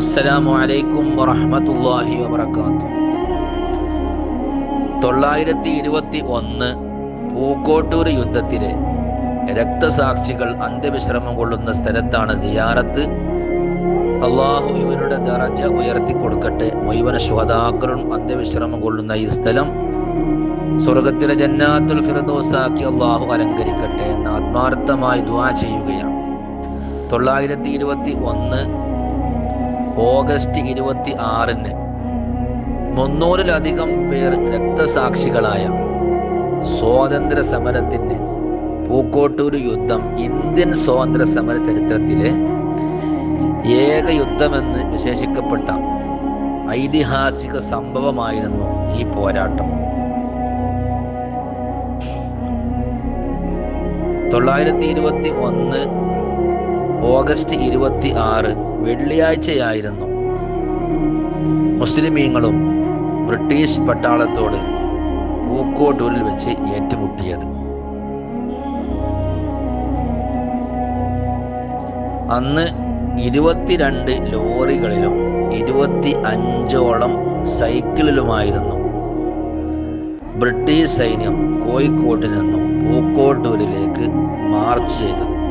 അസ്സലാമു അലൈക്കും വറഹ്മത്തുള്ളാഹി വബറകാതുഹു. തൊള്ളായിരത്തി ഇരുപത്തി ഒന്ന് പൂക്കോട്ടൂർ യുദ്ധത്തിലെ രക്തസാക്ഷികൾ അന്ത്യവിശ്രമം കൊള്ളുന്ന സ്ഥലത്താണ് സിയാറത്ത്. അള്ളാഹു ഇവരുടെ ദറജ ഉയർത്തി കൊടുക്കട്ടെ മുഴുവൻ ശോതാക്കളും അന്ത്യവിശ്രമം കൊള്ളുന്ന ഈ സ്ഥലം സ്വർഗത്തിലെ ജന്നാത്തുൽ ഫിറദോസാക്കി അള്ളാഹു അലങ്കരിക്കട്ടെ എന്ന് ആത്മാർത്ഥമായി ദുആ ചെയ്യുകയാണ്. തൊള്ളായിരത്തി ഇരുപത്തി ഒന്ന് ഓഗസ്റ്റ് ഇരുപത്തി ആറിന് മുന്നൂറിലധികം പേർ രക്തസാക്ഷികളായ സ്വാതന്ത്ര്യ സമരത്തിന് പൂക്കോട്ടൂർ യുദ്ധം ഇന്ത്യൻ സ്വാതന്ത്ര്യ സമര ചരിത്രത്തിലെ ഏക യുദ്ധമെന്ന് വിശേഷിക്കപ്പെട്ട ഐതിഹാസിക സംഭവമായിരുന്നു ഈ പോരാട്ടം. തൊള്ളായിരത്തി ഇരുപത്തി ഒന്ന് ഓഗസ്റ്റ് ഇരുപത്തി ആറ് വെള്ളിയാഴ്ചയായിരുന്നു. മുസ്ലിമീങ്ങളും ബ്രിട്ടീഷ് പട്ടാളത്തോട് പൂക്കോട്ടൂരിൽ വെച്ച് ഏറ്റുമുട്ടിയത്. അന്ന് ഇരുപത്തിരണ്ട് ലോറികളിലും ഇരുപത്തി അഞ്ചോളം സൈക്കിളിലുമായിരുന്നു ബ്രിട്ടീഷ് സൈന്യം കോഴിക്കോട്ട് നിന്നും പൂക്കോട്ടൂരിലേക്ക് മാർച്ച് ചെയ്തത്.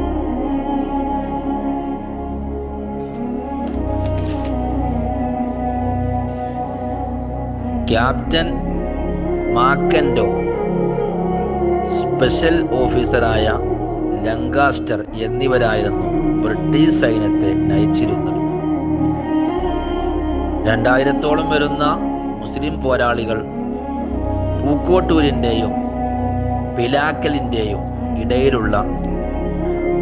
ക്യാപ്റ്റൻ മാക്കൻഡോ സ്പെഷ്യൽ ഓഫീസറായ ലങ്കാസ്റ്റർ എന്നിവരായിരുന്നു ബ്രിട്ടീഷ് സൈന്യത്തെ നയിച്ചിരുന്നത്. രണ്ടായിരത്തോളം വരുന്ന മുസ്ലിം പോരാളികൾ പൂക്കോട്ടൂരിന്റെയും പിലാക്കലിന്റെയും ഇടയിലുള്ള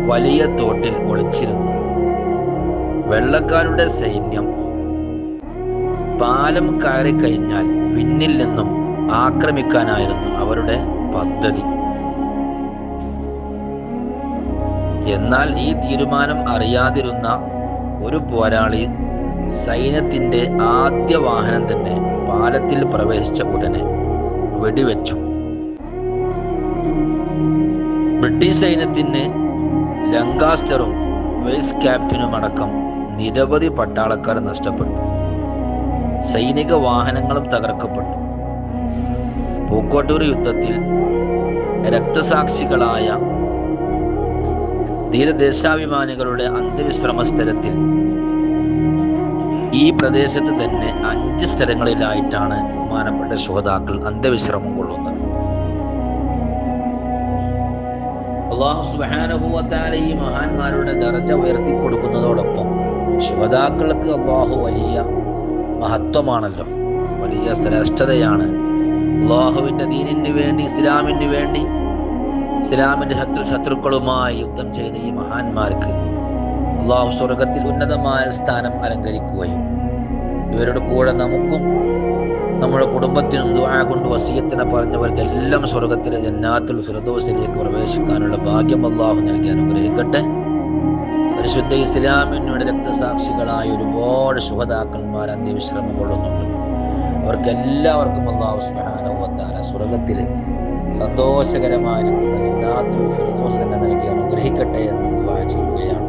വലിയ തോട്ടിൽ ഒളിച്ചിരുന്നു. വെള്ളക്കാരുടെ സൈന്യം പാലം കയറി കഴിഞ്ഞാൽ പിന്നിൽ നിന്നും ആക്രമിക്കാനായിരുന്നു അവരുടെ പദ്ധതി. എന്നാൽ ഈ തീരുമാനം അറിയാതിരുന്ന ഒരു പോരാളി സൈന്യത്തിന്റെ ആദ്യ വാഹനം തന്നെ പാലത്തിൽ പ്രവേശിച്ച ഉടനെ വെടിവെച്ചു. ബ്രിട്ടീഷ് സൈന്യത്തിന് ലങ്കാസ്റ്ററും വൈസ് ക്യാപ്റ്റനും അടക്കം നിരവധി പട്ടാളക്കാർ നഷ്ടപ്പെട്ടു. സൈനിക വാഹനങ്ങളും തകർക്കപ്പെട്ടു. പൂക്കോട്ടൂർ യുദ്ധത്തിൽ രക്തസാക്ഷികളായ ധീരദേശാഭിമാനികളുടെ അന്ത്യവിശ്രമ സ്ഥലത്തിൽ ഈ പ്രദേശത്ത് തന്നെ അഞ്ച് സ്ഥലങ്ങളിലായിട്ടാണ് ബഹുമാനപ്പെട്ട ശ്രോതാക്കൾ അന്ത്യവിശ്രമം കൊള്ളുന്നത്. അള്ളാഹു സുബാനുഭവത്താല ഈ മഹാന്മാരുടെ ദർജ ഉയർത്തി കൊടുക്കുന്നതോടൊപ്പം ശ്രോതാക്കൾക്ക് അള്ളാഹു വലിയ മഹത്വമാണല്ലോ. വലിയ ശ്രേഷ്ഠതയാണ് അള്ളാഹുവിന്റെ ദീനിന് വേണ്ടി ഇസ്ലാമിന് വേണ്ടി ഇസ്ലാമിന്റെ ശത്രു ശത്രുക്കളുമായി യുദ്ധം ചെയ്ത ഈ മഹാന്മാർക്ക് അള്ളാഹു സ്വർഗത്തിൽ ഉന്നതമായ സ്ഥാനം അലങ്കരിക്കുകയും ഇവരുടെ കൂടെ നമുക്കും നമ്മുടെ കുടുംബത്തിനും ദുആ കൊണ്ട് വസീയത്തിനെ പറഞ്ഞവർക്കെല്ലാം സ്വർഗത്തിലെ ജന്നാത്തുൽ ഫിറദോസിലേക്ക് പ്രവേശിക്കാനുള്ള ഭാഗ്യം അള്ളാഹു നൽകി അനുഗ്രഹിക്കട്ടെ. പരിശുദ്ധ ഇസ്ലാമിനോട് രക്തസാക്ഷികളായ ഒരുപാട് ശുഹതാക്കന്മാർ അന്ത്യവിശ്രമം കൊള്ളുന്നുണ്ട്. അവർക്കെല്ലാവർക്കും അള്ളാഹു സുബാനുവത്താല സ്വർഗത്തിൽ സന്തോഷകരമായ ഫിറദോസ് തന്നെ നൽകി അനുഗ്രഹിക്കട്ടെ എന്ന് ദുആ ചെയ്യുകയാണ്.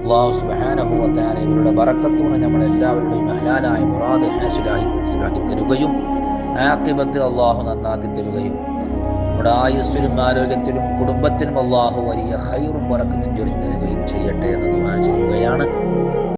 അള്ളാഹു സുബാനഹുവത്താല ഇവരുടെ ബറക്കത്തോടെ നമ്മൾ എല്ലാവരുടെയും ഹലാലായ മുറാദ് ഹാസുലായി തരുകയും ആക്കിബത്ത് അള്ളാഹു നന്നാക്കി തരുകയും നമ്മുടെ ആയുസ്സിലും ആരോഗ്യത്തിലും കുടുംബത്തിനും അള്ളാഹു വലിയ ഹൈറും വറക്കത്തിന്റെ ഒരു തരുകയും ചെയ്യട്ടെ എന്ന് ചെയ്യുകയാണ്.